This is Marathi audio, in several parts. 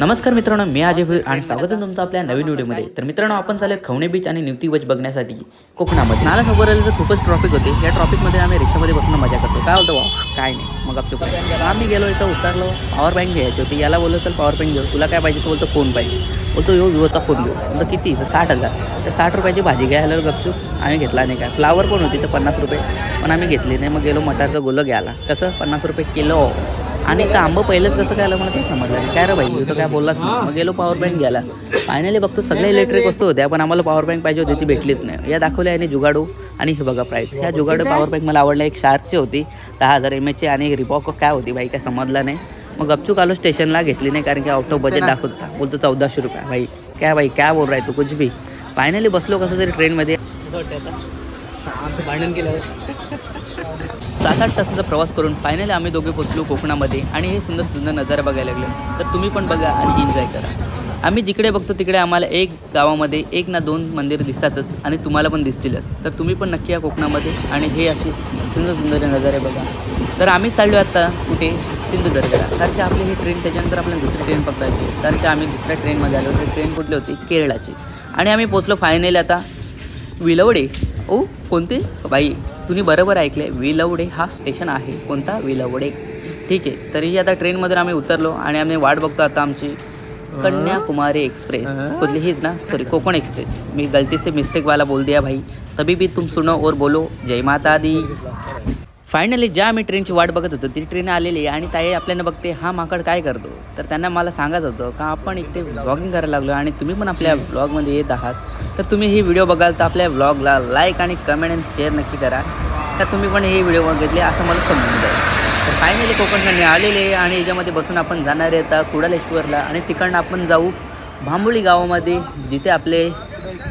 नमस्कार मित्रांनो मी अजय आणि स्वागत आहे तुमचं आपल्या नवीन व्हिडिओमध्ये. तर मित्रांनो आपण चालू खवणे बीच आणि निवती बीच बघण्यासाठी कोकणामध्ये. नाला समोर आलं तर खूपच ट्रॉफिक होते. या ट्रॉफिकमध्ये आम्ही रिक्षामध्ये बसून मजा करतो काय होतं भाऊ? काय नाही. मग गपचूप आम्ही गेलो इथं उतरलो. पॉवर बँक घ्यायची होती. याला बोललो चल पॉवर बँक घेऊ तुला काय पाहिजे तो बोलतो फोन पाहिजे. बोलतो यो विवोचा फोन घेऊ म्हणतो किती? तर साठ हजार. तर साठ रुपयाची भाजी घ्यायला गपचूप. आम्ही घेतला नाही काय. फ्लावर पण होती तर पन्नास रुपये. पण आम्ही घेतली नाही. मग गेलो मटारचं गोलं घ्यायला. कसं? पन्नास रुपये किलो. आणि तर पहिलंच कसं काय आलं मला ते समजलं नाही. काय रे भाई तू काय बोललाच नाही. मग गेलो पॉवर बँक घ्यायला. फायनली बघतो सगळ्या इलेक्ट्रिक वस्तू होत्या पण आम्हाला पॉवर बँक पाहिजे होती ती भेटलीच नाही. या दाखवल्या आणि जुगाडू आणि हे बघा प्राईस ह्या जुगाडू पॉवर बँक मला आवडला एक शार्कची होती दहा हजार एम एचची आणि एक रिपॉक काय होती भाई काय समजलं नाही. मग गपचूक आलो स्टेशनला घेतली नाही कारण की आउट ऑफ बजेट दाखवत बोलतो चौदाशे रुपये. भाई काय भाई काय बोल रहा है तू कुछ भी. फायनली बसलो कसं तरी ट्रेनमध्ये भांडण केलं. सात आठ तासाचा प्रवास करून फायनली आम्ही दोघे पोचलो कोकणामध्ये आणि हे सुंदर सुंदर नजारा बघायला लागलो. तर तुम्ही पण बघा आणि एन्जॉय करा. आम्ही जिकडे बघतो तिकडे आम्हाला एक गावामध्ये एक ना दोन मंदिर दिसतातच आणि तुम्हाला पण दिसतीलच. तर तुम्ही पण नक्की या कोकणामध्ये आणि हे असे सुंदर सुंदर नजारे बघा. तर आम्ही चाललो आता कुठे? सिंधुदुर्गला. कारण की आपली ही ट्रेन त्याच्यानंतर आपल्याला दुसरी ट्रेन पकडायची. कारण की आम्ही दुसऱ्या ट्रेनमध्ये आलो. तर ट्रेन कुठली होती? केरळाची. आणि आम्ही पोचलो फायनली आता विलवडे. ओ कोणते? बाई. तुम्ही बरोबर ऐकले विलवडे हा स्टेशन आहे कोणता? विलवडे. ठीक आहे तरीही आता ट्रेनमधून आम्ही उतरलो आणि आम्ही वाट बघतो आता आमची कन्याकुमारी एक्सप्रेस. कुठली हीच ना सॉरी कोकण एक्सप्रेस. मी गलती से मिस्टेक वाला बोल दिया भाई. तभी भी तुम सुनो और बोलो. जय माता दी. फायनली ज्या आम्ही ट्रेनची वाट बघत होतो ती ट्रेन आलेली आहे आणि ताई आपल्याला बघते हा माकड काय करतो? तर त्यांना मला सांगायचं होतं का आपण इथे ब्लॉगिंग करायला लागलो आणि तुम्ही पण आपल्या ब्लॉगमध्ये येत आहात? तर तुम्ही ही व्हिडिओ बघाल तर आपल्या ब्लॉगला लाईक आणि कमेंट आणि शेअर नक्की करा. तर तुम्ही पण ही व्हिडिओ बघितली असं मला समजून जाईल. तर फायनली कोकणकडे आलेले आणि याच्यामध्ये बसून आपण जाणार आहे आता कुडालेश्वरला आणि तिकडनं आपण जाऊ भांबुळी गावामध्ये जिथे आपले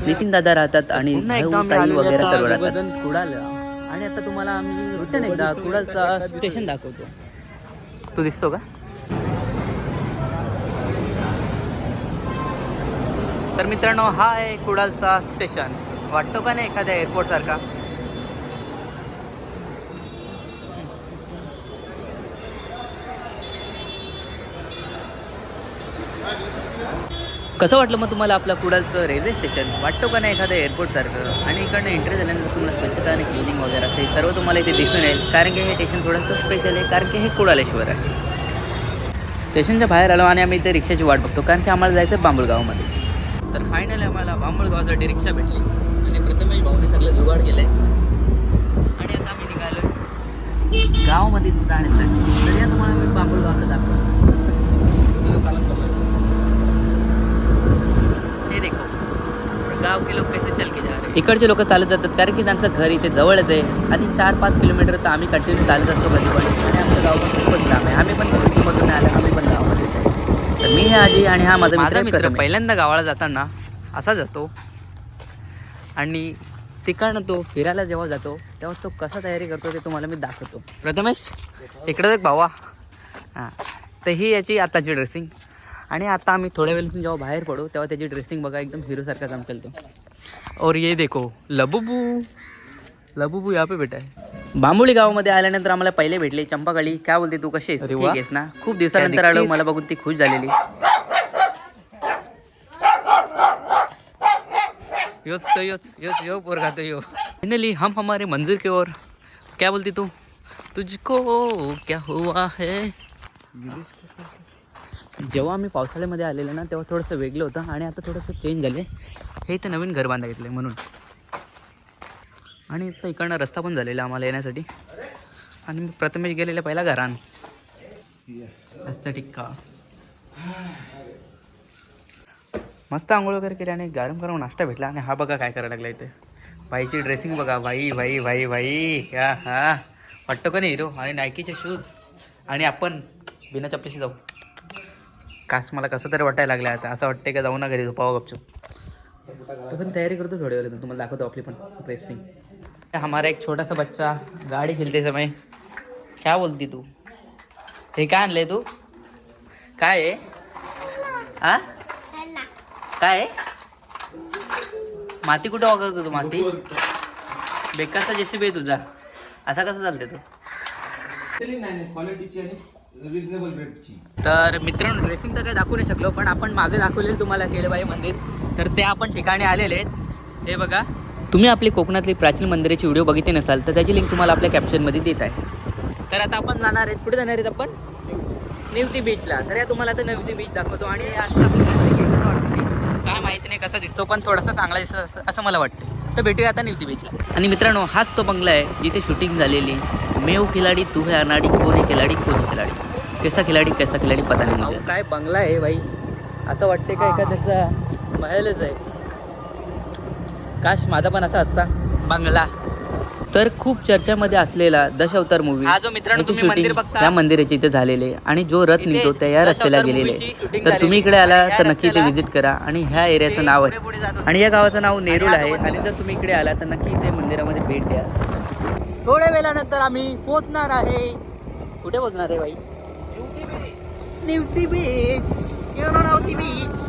नितीन दादा राहतात आणि ताई वगैरे सर्व राहतात. कुडाल आणि आता तुम्हाला आम्ही रिटर्न एकदा कुडालचा स्टेशन दाखवतो. तू दिसतो का? तर मित्रांनो हा आहे कुडालचा स्टेशन. वाटतो का नाही एखाद्या एअरपोर्ट कसं वाटलं मग तुम्हाला आपलं कुडालचं रेल्वे स्टेशन वाटतो का नाही एखाद्या एअरपोर्टसारखं आणि इकडनं एंट्री झाल्यानंतर तुम्हाला स्वच्छता आणि क्लिनिंग वगैरे ते सर्व तुम्हाला इथे दिसून येईल. कारण की हे स्टेशन थोडंसं स्पेशल आहे कारण की हे कुडालेश्वर आहे. स्टेशनच्या बाहेर आलो आणि आम्ही इथे रिक्षाची वाट बघतो कारण की आम्हाला जायचं आहे बांबुळगावमध्ये. तर फायनली आम्हाला बांबुळगावसाठी रिक्षा भेटली. आणि प्रथमेश भाऊने सगळं जुगाड केलं आणि आता आम्ही निघालो गावामध्ये जाण्यासाठी. तर आता तुम्हाला मी बांबुळगावला दाखवतो. हे देखो गाव के लोक कैसे चल के जा रहे इकडचे लोक चालत जातात कारण की त्यांचं घर इथे जवळच आहे. आणि चार पाच किलोमीटर तर आम्ही कंटिन्यू चालत असतो कधी पण. आणि आमचं गाव पण खूपच लांब आहे. आम्ही पण सिटीमधून आलो आम्ही पण गावामध्येच आहे तर मी हे आजी आणि हा माझा मित्र मित्र पहिल्यांदा गावाला जाताना असा जातो. आणि तिकडनं तो फिरायला जेव्हा जातो तेव्हा तो कसा तयारी करतो ते तुम्हाला मी दाखवतो. प्रथमेश इकडं एक भावा. हां. तर ही याची आताची ड्रेसिंग आणि आता आम्ही थोड्या वेळातून जेव्हा बाहेर पडू तेव्हा त्याची ड्रेसिंग बघा एकदम हिरोसारखा चमकेल तो. और ये देखो लबुबू. लबुबू यहाँ पे बेटा है. बांबुळी गावामध्ये आल्यानंतर आम्हाला पहिले भेटले चंपाकाळी काय बोलते तू कशी आहेस? ठीक आहेस ना? खूप दिवसानंतर आलो मला बघून ती खुश झालेली. योच तो योच योच यो पोरगा तो यो. फाइनली हम हमारे मंदिर की ओर. क्या बोलती तू? तुझको क्या हुआ है? जेव्हा आम्ही पावसाळ्यामध्ये आलेलो ना तेव्हा थोडंसं वेगळं होतं आणि आता थोडंसं चेंज झाले हे इथं नवीन घर बांधा घेतलं म्हणून. आणि इथं इकडनं रस्ता पण झालेला आम्हाला येण्यासाठी. आणि मी प्रथमेश गेलेल्या पहिला घरान. रस्ता टिक्का मस्त आंघोळ वगैरे केली आणि गरम गरम नाश्ता भेटला. आणि हा बघा काय करायला लागला इथे. बाईची ड्रेसिंग बघा. भाई भाई भाई भाई हा हा. वाटतो का नाही हिरो? आणि नायकीचे शूज आणि आपण बिना चपलीशी जाऊ. कास मला कसं तरी वाटायला लागलं आता. असं वाटतंय का जाऊ ना घरी झोपावं गपचूप. तो पण तयारी करतो थोड्या वेळ तुम्हाला दाखवतो आपली पण ड्रेसिंग हमारा एक छोटा सा बच्चा गाडी खेलते समय. क्या बोलती तू? हे काय आणलंय तू? काय आहे? आ? काय आहे? माती कुठं वागवतो तू माती? बेकारचा जेसीबी आहे तुझा. असा कसा चालते तू? क्वालिटीची आणि रिजनेबल रेटची तर मित्रांनो ड्रेसिंग तर काही दाखवू नाही शकलो पण आपण मागे दाखवलेलं तुम्हाला केळबाई मंदिर. तर ते आपण ठिकाणी आलेले आहेत. हे बघा तुम्ही आपली कोकणातली प्राचीन मंदिराची व्हिडिओ बघितली नसाल तर त्याची लिंक तुम्हाला आपल्या कॅप्शनमध्ये देत आहे. तर आता आपण जाणार आहेत. कुठे जाणार आहेत आपण? निवती बीचला तर या तुम्हाला आता निवती बीच दाखवतो. आणि कसं वाटतं काय माहिती नाही कसा दिसतो पण थोडासा चांगला दिसतो असं- असं मला वाटतं तर भेटूया आता निवती बीचला आणि मित्रांनो हाच तो बंगला आहे जिथे शूटिंग झालेली मेव खिलाडी तू है अनाडी कोणी खिलाडी कोणी खिलाडी। कैसा खिलाडी कैसा खिलाडी पता नाही मुझे। काय बंगला आहे बाई असं वाटते का एखाद्याचा महलच आहे. काश माझा पण असा असता. बंगला. तर खूप चर्चामध्ये असलेला दशावतार मूवी हा जो मित्रांनो तुम्ही मंदिर बघता, त्या मंदिराची इथे झालेले आहे. आणि जो रथ निघतो त्या या रस्त्याला गेलेले आहे. तर तुम्ही इकडे आला. तर या नक्की इथे व्हिजिट करा आणि ह्या एरियाचं नाव आहे. आणि या गावाचं नाव नेरूळ आहे आणि जर तुम्ही इकडे आला तर नक्की इथे मंदिरामध्ये भेट द्या थोड्या वेळानंतर आम्ही पोहोचणार आहे कुठे पोहोचणार आहे बाई Nifty Beach. You know Nifty Beach.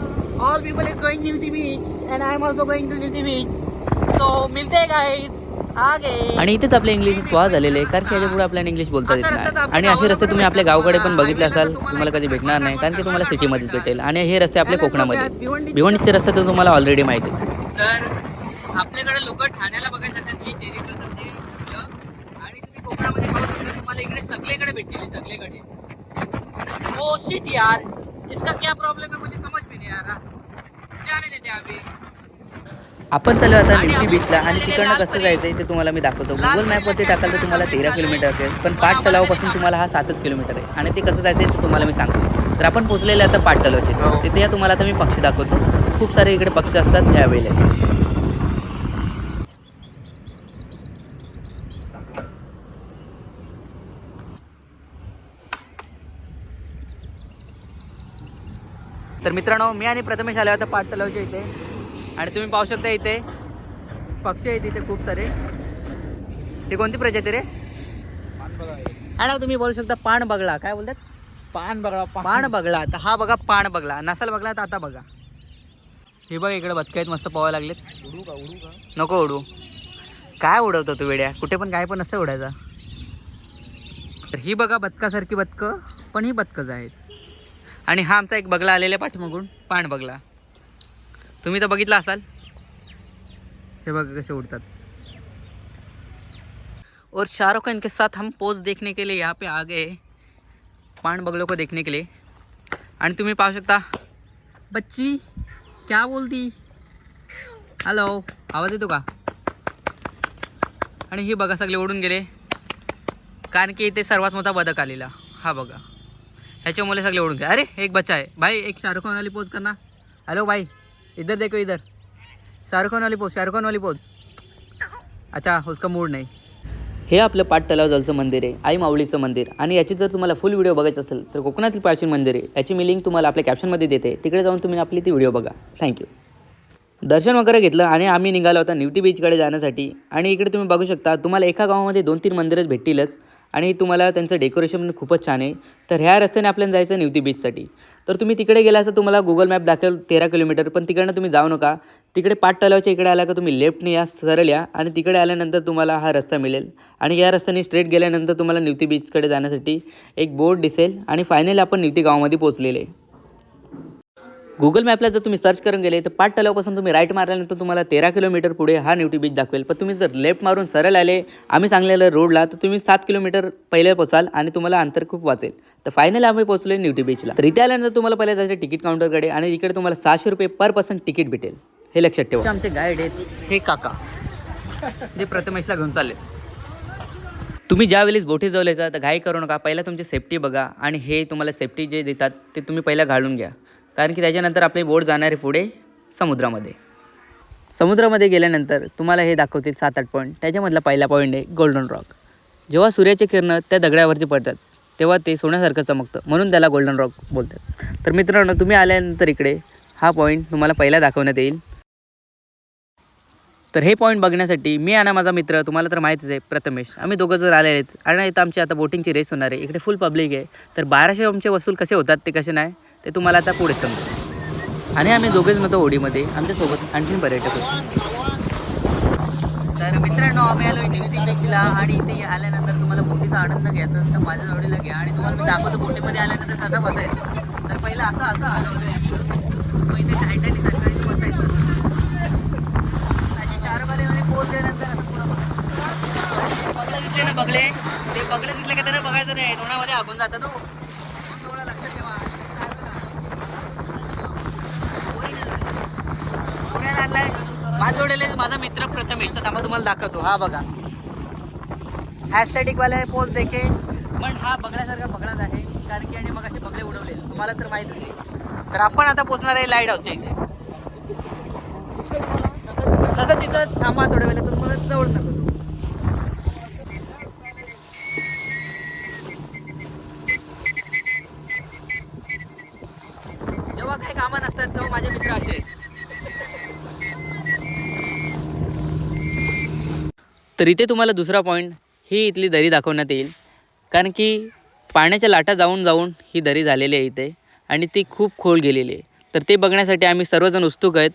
All people is going Nifty Beach and I'm also going to Nifty Beach. So मिलते guys. आणि इथेच आपले इंग्लिश स्वाद झालेले आहे कारण की याच्यापुढे आपल्याला इंग्लिश बोलता येत नाही. आणि असे रस्ते तुम्ही आपल्या गावाकडे पण. बघितले असाल तुम्हाला कधी भेटणार नाही. कारण की तुम्हाला सिटीमध्येच. भेटेल. आणि हे रस्ते आपल्या कोकणामध्ये भिवंडीचे- रस्ते तर तुम्हाला ऑलरेडी माहिती आहे तर आपल्याकडे लोक ठाण्याला बघायला जातात. ही चेरी आणि तुम्ही कोकणामध्ये पाहू शकता तुम्हाला इकडे सगळीकडे भेटतील सगळीकडे. ओ शिट यार. इसका क्या प्रॉब्लेम है? मुझे समझ में नहीं आ रहा. जाने देते अभी आपण चालू आता आम्ही बीचला आणि तिकडनं कसं लालपरी- जायचंय ते तुम्हाला मी दाखवतो. गुगल मॅपवरती टाकाल तर तुम्हाला तेरा. किलोमीटर असेल. पण पाट तलावापासून तुम्हाला हा सातच किलोमीटर आहे. आणि ते कसं जायचंय ते तुम्हाला मी सांगतो. तर आपण पोहोचलेले आता पाट तलावचे. हो. तिथे या तुम्हाला आता मी पक्षी दाखवतो. खूप सारे इकडे पक्षी असतात ह्या वेळेला. तर मित्रांनो मी आणि प्रथमेश आलो आता पाट तलावच्या इथे. आणि तुम्ही पाहू शकता इथे पक्षी आहेत इथे खूप सारे. हे कोणती प्रजाती रे? आणि तुम्ही बोलू शकता पाण बगळा. काय बोलतात? पान बघा पाण बगळा. तर हा बघा पाण बगळा. नसाल बघला तर आता बघा. हे बघा इकडे बदक आहेत मस्त पोहायला लागलेत. उडू का उडू का? नको उडू. काय उडवतो तू वेड्या? कुठे पण काय पण नसतं उडायचा. तर ही बघा बदकासारखी बदकं पण ही बदकच आहेत. आणि हा आमचा एक बगला आलेला पाठीमागून पाण बगला तुम्ही तर बघितला असाल. हे बघा कसे उडतात. और शाहरुख खान के साथ हम पोज देखने के लिए यहाँ पे आ गए. पाण बगलों को देखने के लिए. आणि तुम्ही पाहू शकता बच्ची क्या बोलती? हॅलो आवाज येतो का? आणि हे बघा सगळे ओढून गेले. कारण की इथे सर्वात मोठा बदक आलेला. हा बघा. ह्याच्यामुळे सगळे ओढून गेले. अरे एक बच्चा आहे. भाई एक शाहरुख खान वाली पोज करना हॅलो भाई. इधर देखो इधर। शाहरुख खान वाली पोज शाहरुख खान वाली पोज अच्छा उसका मूड नाही। हे आपलं पाट तलावजलचं मंदिर आहे आई माऊलीचं मंदिर. आणि याची जर तुम्हाला फुल व्हिडिओ बघायचं असेल तर कोकणातील प्राचीन मंदिर आहे. याची मी लिंक तुम्हाला आपल्या कॅप्शनमध्ये देते. तिकडे जाऊन तुम्ही आपली ती व्हिडिओ बघा. थँक्यू दर्शन वगैरे घेतलं आणि आम्ही निघालो होता निवटी बीचकडे जाण्यासाठी. आणि इकडे तुम्ही बघू शकता तुम्हाला एका गावामध्ये दोन तीन मंदिरच भेटतीलच. आणि तुम्हाला त्यांचं डेकोरेशन पण खूपच छान आहे. तर ह्या रस्त्याने आपल्याला जायचं निवती बीचसाठी तर तुम्ही तिकडे गेला असं तुम्हाला गुगल मॅप दाखवेल तेरा किलोमीटर पण तिकडनं तुम्ही जाऊ नका. तिकडे पाट तलावाच्या इकडे आला का तुम्ही लेफ्टने या सरळ या आणि तिकडे आल्यानंतर तुम्हाला हा रस्ता मिळेल. आणि या रस्त्याने स्ट्रेट गेल्यानंतर तुम्हाला निवती बीचकडे जाण्यासाठी एक बोर्ड दिसेल आणि फायनली आपण निवती गावामध्ये पोहोचलेले. आहे गुगल मॅपला जर तुम्ही सर्च करून गेले तर पाट तलावापासून तुम्ही राईट मारल्यानंतर तुम्हाला तेरा किलोमीटर पुढे हा निवटी बीच दाखवेल. पण तुम्ही जर लेफ्ट मारून सरळ आले आम्ही सांगलेल्या रोडला तर तुम्ही सात किलोमीटर पहिले पोचाल आणि तुम्हाला अंतर खूप वाचेल. तर फायनली आम्ही पोहोचले निवटी बीचला तर इथे आल्यानंतर तुम्हाला पहिले जायचं तिकीट काउंटरकडे आणि इकडे तुम्हाला सहाशे रुपये पर पर्सन तिकीट भेटेल. हे लक्षात ठेवा. आमचे गाईड आहेत हे काका. जे प्रथमेशला घेऊन चालले. तुम्ही ज्यावेळेस बोटी जवळ येतात तर घाई करू नका. पहिला तुमची सेफ्टी बघा आणि हे तुम्हाला सेफ्टी जे देतात ते तुम्ही पहिला घालून घ्या. कारण की त्याच्यानंतर आपले बोट जाणार आहे पुढे समुद्रामध्ये. समुद्रामध्ये गेल्यानंतर तुम्हाला हे दाखवतील सात आठ पॉईंट त्याच्यामधला पहिला पॉईंट आहे गोल्डन रॉक जेव्हा सूर्याचे किरण त्या दगडावरती पडतात तेव्हा ते सोन्यासारखं चमकतं. म्हणून त्याला गोल्डन रॉक बोलतात. तर मित्रांनो तुम्ही आल्यानंतर इकडे हा पॉईंट तुम्हाला पहिला दाखवण्यात येईल. तर हे पॉईंट बघण्यासाठी मी आणि माझा मित्र तुम्हाला तर माहितीच आहे प्रथमेश. आम्ही दोघं जर आले आहेत आणि इथं आमची आता बोटिंगची रेस होणार आहे. इकडे फुल पब्लिक आहे. तर बाराशे आमचे वसूल कसे होतात ते कसे नाही? ते तुम्हाला आता पुढे समजेल. आणि आम्ही दोघेच नव्हतो होडीमध्ये आमच्यासोबत आणखीन पर्यटक होते. तर मित्रांनो आम्ही आलो निगेटिव्ह बीचला आणि इथे आल्यानंतर तुम्हाला बोटीचा आनंद घ्यायचा तर माझ्या जोडीला घ्या. आणि तुम्हाला मी दाखवतो बोटीमध्ये आल्यानंतर कसं बसायचं. तर पहिलं असं असं आलं होतं मग इथे बसायचं. आणि चार ना ते बघले दिसले का त्याला बघायचं नाही. तोंडामध्ये आगून जातात तो. पुण्याला आणलाय माझ्या जोडेले माझा मित्र प्रथमेश तर थांबा तुम्हाला दाखवतो. हा बघा. ॲस्थेटिक वाले पोल देखे पण हा बघण्यासारखा बघणाच आहे. कारण की आणि मग असे बगले उडवले. तुम्हाला तर माहीत होते तर आपण आता पोचणार आहे लाइट हाऊसच्या इथे. तसं तिथं थांबा थोड्या वेळेला तुम्हाला जवळ नको तू जेव्हा काही कामं नसतात तेव्हा माझे मित्र असे आहेत. तर इथे तुम्हाला दुसरा पॉईंट ही इथली दरी दाखवण्यात येईल. कारण की पाण्याच्या लाटा जाऊन जाऊन ही दरी झालेली आहे इथे आणि ती खूप खोल गेलेली आहे. तर ते बघण्यासाठी आम्ही सर्वजण उत्सुक आहेत.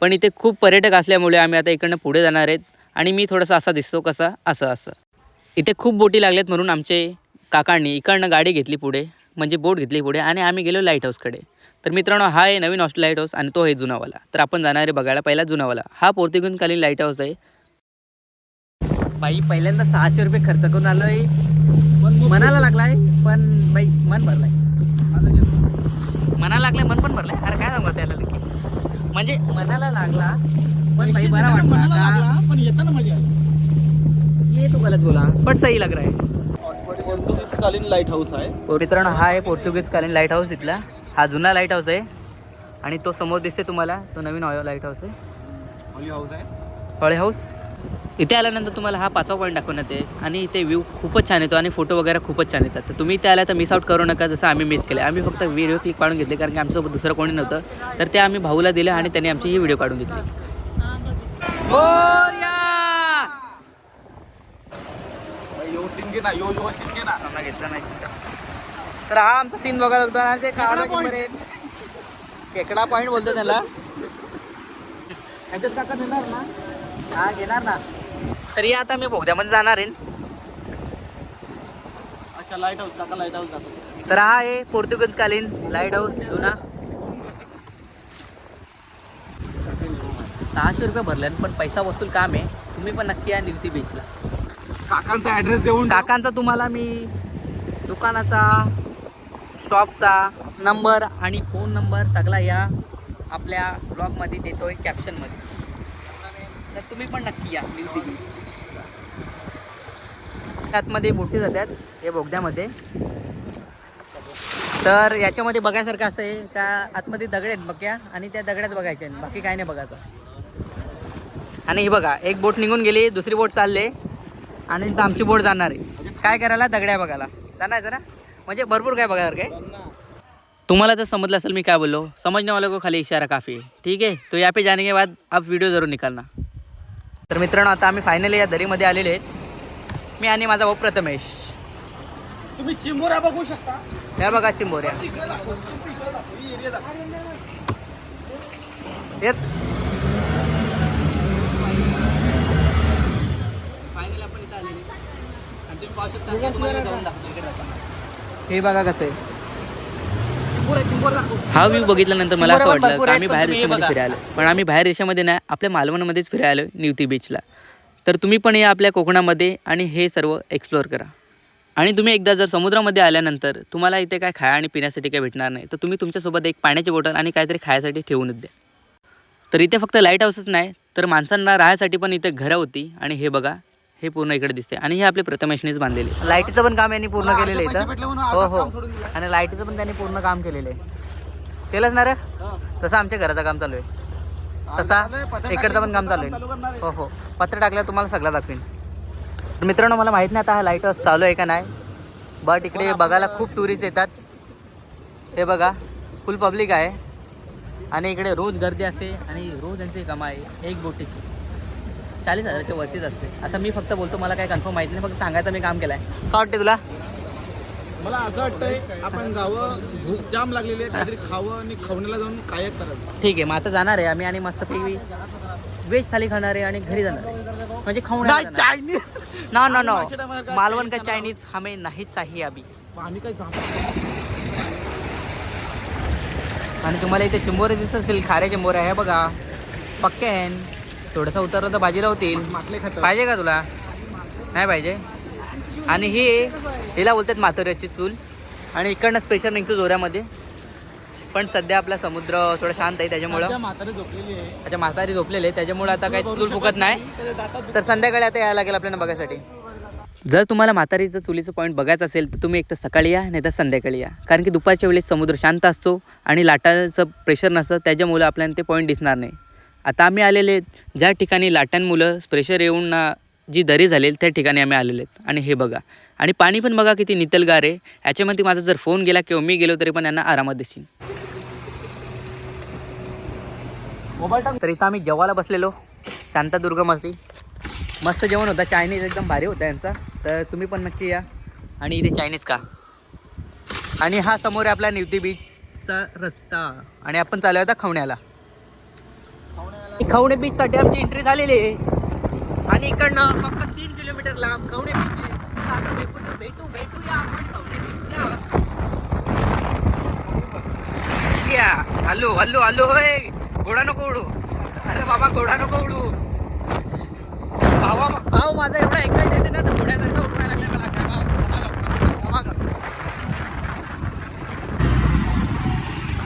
पण इथे खूप पर्यटक असल्यामुळे आम्ही आता इकडनं पुढे जाणार आहेत. आणि मी थोडासा असा दिसतो कसा असं असं. इथे खूप बोटी लागल्यात म्हणून आमचे काकांनी इकडनं गाडी घेतली पुढे म्हणजे बोट घेतली पुढे आणि आम्ही गेलो लाइट हाऊसकडे तर मित्रांनो हा आहे नवीन ऑस्ट्रेल लाइट हाऊस आणि तो आहे जुनावाला. तर आपण जाणार आहे बघायला. पहिला जुनावाला. हा पोर्तुगीजकालीन लाइट हाऊस आहे. बाई पहिल्यांदा सहाशे रुपये खर्च करून आलोय. मनाला लागलाय पण बाई मन भरलाय. मनाला लागलाय मन पण भरलाय. अरे काय सांगू त्याला म्हणजे मनाला लागला पण बाई बरा वाटला पण येताना मजा ये तू गलत बोला पण सही लग रहा है पोर्तुगीजकालीन लाइट हाऊस आहे. मित्रांनो हा आहे पोर्तुगीजकालीन लाइट हाऊस इथला. हा जुना लाइट हाऊस आहे. आणि तो समोर दिसते तुम्हाला तो नवीन लाइट हाऊस आहे. हॉली हाऊस आहे. हॉळे हाऊस इथे आल्यानंतर तुम्हाला हा पाचवा पॉईंट दाखवण्यात येईल. आणि इथे व्ह्यू खूपच छान येतो आणि फोटो वगैरे खूपच छान येतात. तर तुम्ही इथे आला तर मिस आउट करू नका जसं आम्ही मिस केले आम्ही फक्त व्हिडिओ क्लिक काढून घेतले कारण की आमच्यासोबत दुसरं कोणी नव्हतं. तर ते आम्ही भाऊला दिले आणि त्यांनी आमची ही व्हिडिओ काढून घेतली. तर हा आमचा सीन बघायला लागतो आणि ते काढा. केकडा पॉईंट बोलतो त्याला. ह्याच्यात काका देणार ना? हा घेणार ना. तरी आता मी बोगद्यामध्ये जाणार आहे. अच्छा लाइट हाऊस काका लाइट हाऊस जातो तर हा आहे पोर्तुगीजकालीन लाइट हाऊस जुना सहाशे रुपये भरले पण पैसा वसूल काम आहे. तुम्ही पण नक्की या निवती बीचला काकांचा ऍड्रेस देऊन काकांचा तुम्हाला मी दुकानाचा शॉपचा नंबर आणि फोन नंबर सगळा या आपल्या ब्लॉगमध्ये देतोय कॅप्शनमध्ये तर तुम्ही पण नक्की या निवती आतमध्ये बोटी जातात हे बोगद्यामध्ये. तर याच्यामध्ये बघायसारखं असं आहे का आतमध्ये दगड आहेत बघ्या आणि त्या दगड्यात बघायच्या आहेत. बाकी काय नाही बघायचं. आणि हे बघा एक बोट निघून गेली दुसरी बोट चालले आणि आमची बोट जाणार आहे. काय करायला? दगड्या बघायला. जाणार ना? म्हणजे भरपूर काय बघायसारखं आहे. तुम्हाला तर समजलं असेल मी काय बोललो समझने वालों को खाली इशारा काफ़ी है ठीक है तो यहाँ पे जाने के बाद आप व्हिडिओ जरूर निकालना. तर मित्रांनो आता आम्ही फायनली या दरीमध्ये आलेले आहेत मी आणि माझा भाऊ प्रथमेश. तुम्ही चिंबोऱ्या बघू शकता. या बघा चिंबोऱ्या. येत. फायनल आपण इथं आलेले आणि तुम्ही पाहू शकता. हे बघा कसं आहे. हा व्ह्यू बघितल्यानंतर मला असं वाटलं आम्ही बाहेर देशामध्ये. फिरायला. पण आम्ही बाहेर देशामध्ये नाही आपल्या मालवणमध्येच फिरायला आलो निवती बीचला तर तुम्ही पण या आपल्या कोकणामध्ये आणि हे सर्व एक्सप्लोअर करा. आणि तुम्ही एकदा जर समुद्रामध्ये आल्यानंतर तुम्हाला इथे काय खाया आणि पिण्यासाठी काय भेटणार नाही तर तुम्ही तुमच्यासोबत एक पाण्याची बॉटल आणि काहीतरी खायसाठी ठेवूनच द्या. तर इथे फक्त लाइट हाऊसच नाही तर माणसांना राहायसाठी पण इथे घरं होती आणि हे बघा हे पूर्ण इकडे दिसते आणि हे आपले प्रथमेशनेच बांधलेले. लाईटीचं पण काम यांनी पूर्ण केलेलं आहे इथं. हो हो. आणि लाईटीचं पण त्यांनी पूर्ण काम केलेलं आहे. केलंच ना रे? हा. तसं आमच्या घराचं काम चालू आहे. तसा इकडचं पण काम चालू आहे. हो हो. पत्र टाकल्यावर तुम्हाला सगळं दाखवेन. तर मित्रांनो मला माहीत नाही आता हा लाइट चालू आहे का नाही. बट इकडे बघायला खूप टुरिस्ट येतात. हे बघा फुल पब्लिक आहे. आणि इकडे रोज गर्दी असते आणि रोज यांची कमाई एक बोटीची. चाळीस हजाराच्या वरतीच असते. असं मी फक्त बोलतो मला काही कन्फर्म माहिती नाही फक्त सांगायचं मी काम केलं आहे का वाटते तुला? मला असं वाटतंय आपण जावं भूक जाम लागलेली आहे काहीतरी खावं आणि खवण्याला जाऊन कायक करायचं. ठीक आहे मग आता जाणार आहे आम्ही आणि मस्तपैकी व्हेज थाली खाणारे आणि घरी जाणारे म्हणजे खाऊन नाही चायनीज ना ना ना काय मालवण का चायनीज हमें नाही चाहिए अभी. आम्ही काय आणि तुम्हाला इथे चिंबोरे दिसत असतील खारे चिंबोरे आहे बघा. पक्के आहे थोडंसं उतरलं तर भाजीला होतील. पाहिजे का तुला? नाही पाहिजे? आणि ही हिला बोलतात माथुऱ्याची चूल. आणि इकडनं स्पेशल निघतो जोऱ्यामध्ये पण सध्या आपला समुद्र थोडा शांत आहे त्याच्यामुळं. म्हातारी झोपलेली आहे. त्याच्या म्हातारी झोपलेले आहे, त्याच्यामुळे आता काही चूल फुकत नाही. तर संध्याकाळी आता यायला लागेल आपल्याला बघायसाठी. जर तुम्हाला म्हातारीचं चुलीचं पॉईंट बघायचं असेल तर तुम्ही एक तर सकाळी या नाही तर संध्याकाळी या. कारण की दुपारच्या वेळेस समुद्र शांत असतो आणि लाटांचं प्रेशर नसतं. त्याच्यामुळं आपल्याला ते पॉईंट दिसणार नाही. आता आम्ही आलेले आहेत. ज्या ठिकाणी लाटांमुळं प्रेशर येऊन ना जी दरी झालेली त्या ठिकाणी आम्ही आलेले आहेत. आणि हे बघा. आणि पाणी पण बघा किती नितलगार आहे. याच्यामध्ये माझा जर फोन गेला किंवा मी गेलो तरी पण यांना आरामात दिसेल तर इथं आम्ही जेवायला बसलेलो. शांतादुर्ग मस्ती. मस्त जेवण होतं. चायनीज एकदम भारी होता यांचा. तर तुम्ही पण नक्की या. आणि इथे चायनीज का आणि हा समोर आहे आपला निवती बीचचा रस्ता. आणि आपण चालू आता खवण्याला. खवणे बीचसाठी आमची एंट्री झालेली आहे. आणि इकडनं फक्त तीन किलोमीटर लांब खवणे बीच आहे. आता भेटू भेटू भेटूया आपण खवणे बीचला या. हॅलो हॅलो हॅलो होय. घोडा नको उडू. अरे बाबा घोडा नको उडू. भावा भाऊ माझा एवढा एक्साइटेड आहे ना तर घोड्यासारखं लागलं मला काय भावा, भावा, भावा, भावा.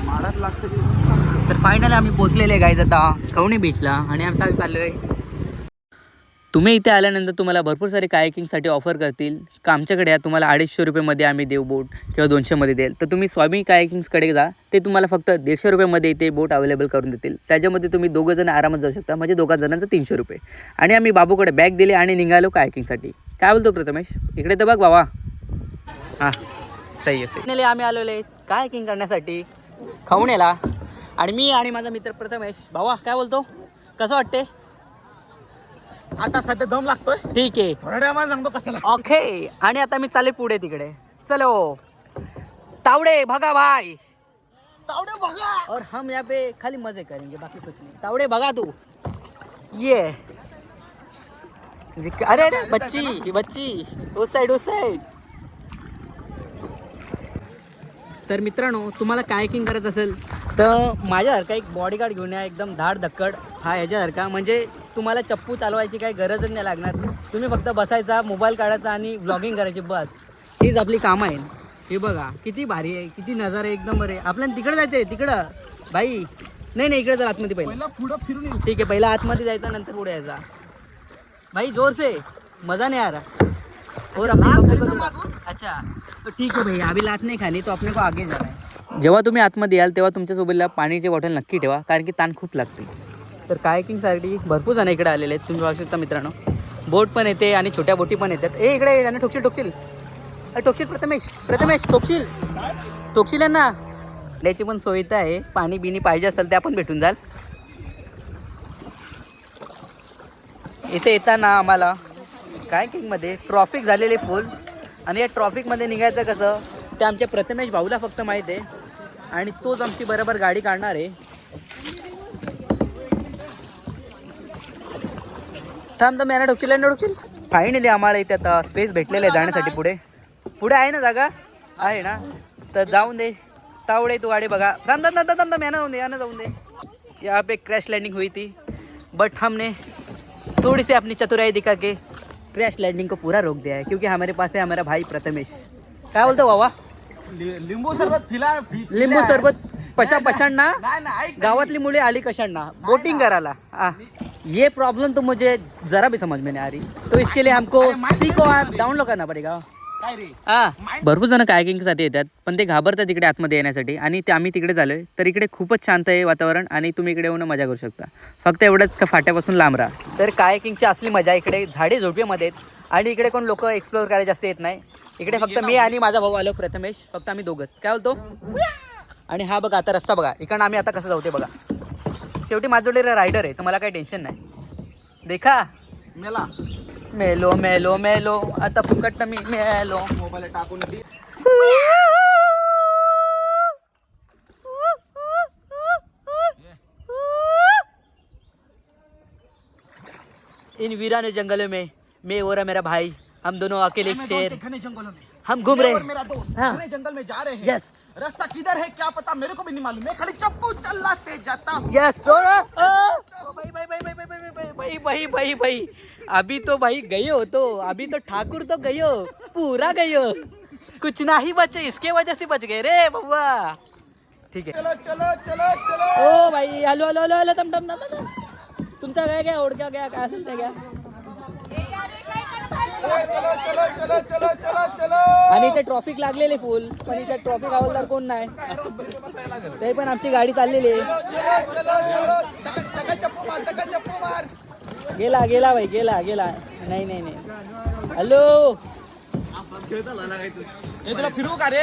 मारात लागतं तर फायनल आम्ही पोचलेले गाईज आता खवणे बीचला आणि आता चाललोय. तुम्ही इथे आल्यानंतर तुम्हाला भरपूर सारे कायकिंगसाठी ऑफर करतील. का आमच्याकडे या तुम्हाला अडीचशे रुपयेमध्ये आम्ही देऊ बोट किंवा दोनशेमध्ये देईल. तर तुम्ही स्वामी कायकिंग्सकडे जा. ते तुम्हाला फक्त दीडशे रुपयेमध्ये इथे बोट अवेलेबल करून देतील. त्याच्यामध्ये तुम्ही दोघं जण आरामात जाऊ शकता. म्हणजे दोघा जणांचं तीनशे रुपये. आणि आम्ही बाबूकडे बॅग दिली आणि निघालो कायकिंगसाठी काय बोलतो प्रथमेश? इकडे तर बघ बाबा. हां सही आहे सही आम्ही आलोले कायकिंग करण्यासाठी. खवणेला आणि मी आणि माझा मित्र प्रथमेश भावा काय बोलतो? कसं वाटते आता सध्या दम लागतोय. ठीक आहे. थोड्या टायमाला सांगतो कसं. ओके. आणि आता मी चालले पुढे तिकडे. चलो. तावडे भगा भाई. तावडे बघा और हम यहाँ पे खाली मजे करेंगे बाकी कुछ नहीं. तावड़े भगा तू. ये. अरे अरे बच्ची बच्ची. उस साइड उस साइड तर मित्रांनो तुम्हाला कायकिंग करायचं असेल तर माझ्यासारखा एक बॉडीगार्ड घेऊन या एकदम धाड धक्कड. हा ह्याच्यासारखा. म्हणजे तुम्हाला चप्पू चालवायची काही गरजच नाही लागणार. तुम्ही फक्त बसायचा मोबाईल काढायचा आणि ब्लॉगिंग करायची बस. हीच आपली कामं आहे हे बघा किती भारी आहे किती नजारा एकदम बरे. आपल्याला तिकडे जायचं आहे तिकडं. बाई नाही नाही इकडे चल आतमध्ये पहिलं. पुढं फिरून येईल ठीक आहे पहिला आतमध्ये जायचा नंतर पुढे यायचा. भाई जोर से मजा नहीं आ रहा और अपने खाली मागून? अच्छा. तो ठीक है भैया अभी लात नहीं खानी तो अपने को आगे जाना है जेव्हा तुम्ही आतमध्ये याल तेव्हा तुमच्या सोबतला पाण्याची बॉटल नक्की ठेवा कारण की ताण खूप लागते. तर कायकिंगसाठी भरपूर जण इकडे आलेले आहेत तुम्ही बघू शकता मित्रांनो. बोट पण येते आणि छोट्या बोटी पण येतात. ए इकडे यांना ठोकशील ठोकशील. अरे ठोकशील प्रथमेश प्रथमेश ठोकशील. ठोकशील ना याची पण सोय आहे. पाणी बिणी पाहिजे असेल ते आपण भेटून जाल. इथे येताना आम्हाला काय किंगमध्ये ट्रॉफिक झालेले फुल. आणि या ट्रॉफिकमध्ये निघायचं कसं ते आमच्या प्रथमेश भाऊला फक्त माहीत आहे. आणि तोच आमची बरोबर गाडी काढणार आहे. थांब थांब यांना डोकील यांना डोकील फायनली आम्हाला इथे आता स्पेस भेटलेलं आहे जाण्यासाठी पुढे. पुढे आहे ना जागा? आहे ना? तर जाऊन दे. तावडे तू गाडी बघा. थांब थांब थांब थांब थांब जाऊन दे यानं जाऊन दे. या पे क्रॅश लँडिंग हुई थी. बट हमने थोड़ी सी अपनी चतुराई दिखा के क्रैश लैंडिंग को पूरा रोक दिया है क्योंकि हमारे पास है हमारा भाई प्रथमेश। काय बोलतो हो, बाबा? लि- लिंबू सरबत फिला फि- लिंबू फिला. सरबत पशा पशांना नाही नाही ऐक गावातली मुले आली कशांना? बोटिंग करायला. आ, ये प्रॉब्लम तो मुझे जरा भी समझ में नहीं आ रही. तो इसके लिए हमको अरे माहिती सी को नाही ना डाउनलोड करना पड़ेगा. काय रे? हा भरपूर जण कायकिंगसाठी येतात पण ते घाबरतात तिकडे आतमध्ये येण्यासाठी. आणि ते आम्ही तिकडे झालोय तर इकडे खूपच शांत आहे वातावरण आणि तुम्ही इकडे येऊन मजा करू शकता. फक्त एवढंच का फाट्यापासून लांब राहा. तर कायकिंगची असली मजा इकडे झाडे झोपडीमध्ये आहेत. आणि इकडे कोण लोक एक्सप्लोअर करायला जास्त येत नाही. इकडे फक्त मी आणि माझा भाऊ आलो प्रथमेश फक्त आम्ही दोघंच. काय बोलतो? आणि हा बघा आता रस्ता बघा. इकडनं आम्ही आता कसं जाऊ ते बघा. शेवटी माझ्याकडे रायडर आहे तर मला काही टेन्शन नाही. देखा. मेला. मेलो मेलो मेलो. आता फुकट मी मेलो. मोबाईल टाकून. इन वीरान जंगलों में मैं और मेरा भाई. हम दोनों अकेले शेर घने जंगलों में। हम घूम रहे और मेरा दोस्त हाँ। घने जंगल में जा रहे हैं। Yes. रास्ता किधर है क्या पता मेरे को भी नहीं मालूम। मैं खाली चप्पू चलाते जाता हूँ। यस भाई भाई भाई भाई भाई भाई भाई भाई भाई भाई भाई। अभी तो भाई गए हो तो अभी तो ठाकुर तो गए हो पूरा गए हो। कुछ ना ही बचे इसके वजह से बच गए रे बउआ ठीक है। चलो चलो चलो चलो। ओ भाई हॅलो हॅलो हॅलो हॅलो तम तम तम तम तुमचा काय काय ओळख्या घ्या काय असेल ते घ्या आणि इथे ट्रॉफिक लागलेले फुल पण इथे ट्रॉफिक हवालदार कोण नाही. ते पण आमची गाडी चाललेली आहे. गेला गेला भाई गेला गेला. नाही नाही नाही. हॅलो तुला का रे?